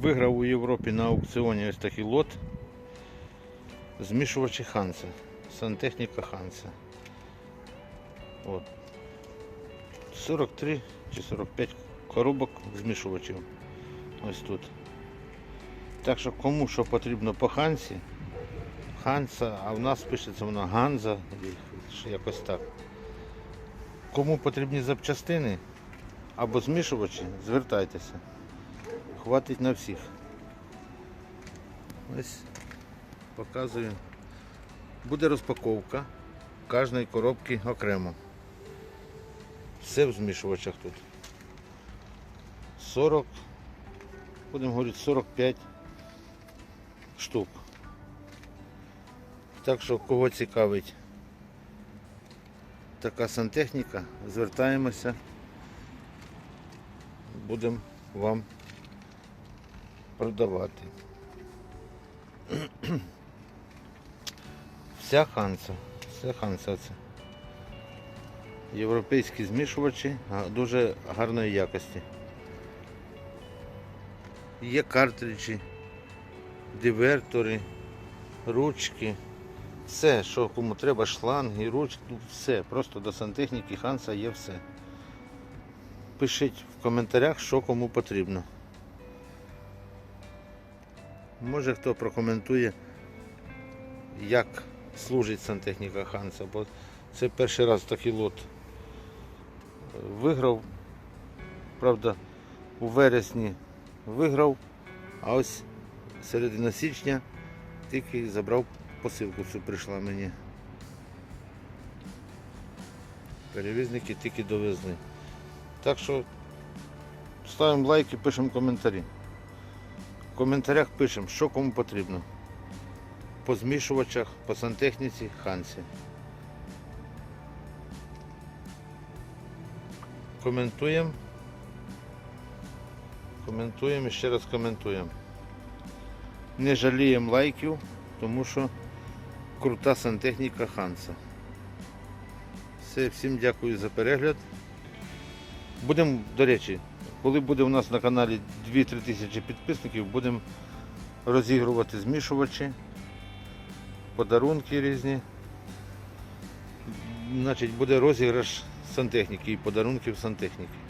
Виграв у Європі на аукціоні ось такий лот. Змішувачі Ханса. Сантехніка Ханса. От. 43 чи 45 коробок змішувачів. Ось тут. Так що кому що потрібно по Хансі, Ханса, а в нас пишеться вона Ганза, якось так. Кому потрібні запчастини або змішувачі, звертайтеся. Хватить на всіх. Ось показую. Буде розпаковка кожної коробки окремо. Все в змішувачах тут. 40, будемо говорити 45 штук. Так що кого цікавить така сантехніка, звертаємося, будемо вам продавати. Вся ханса, вся ханса це. Європейські змішувачі дуже гарної якості. Є картриджі, дивертори, ручки, все, що кому треба, шланги, ручки, ну, все. Просто до сантехніки Ханса є все. Пишіть в коментарях, що кому потрібно. Може хто прокоментує, як служить сантехніка Ханса, бо це перший раз такий лот е, виграв. Правда, у вересні виграв, а ось середина січня тільки забрав посилку цю прийшла мені. Перевізники тільки довезли. Так що ставимо лайки, пишемо коментарі. В коментарях пишемо, що кому потрібно. По змішувачах, по сантехніці, хансі. Коментуємо. Коментуємо і ще раз коментуємо. Не жаліємо лайків, тому що крута сантехніка Ханса. Все, всім дякую за перегляд. Будемо, до речі, коли буде у нас на каналі 2-3 тисячі підписників, будемо розігрувати змішувачі, подарунки різні. Значить, буде розіграш сантехніки і подарунків сантехніки.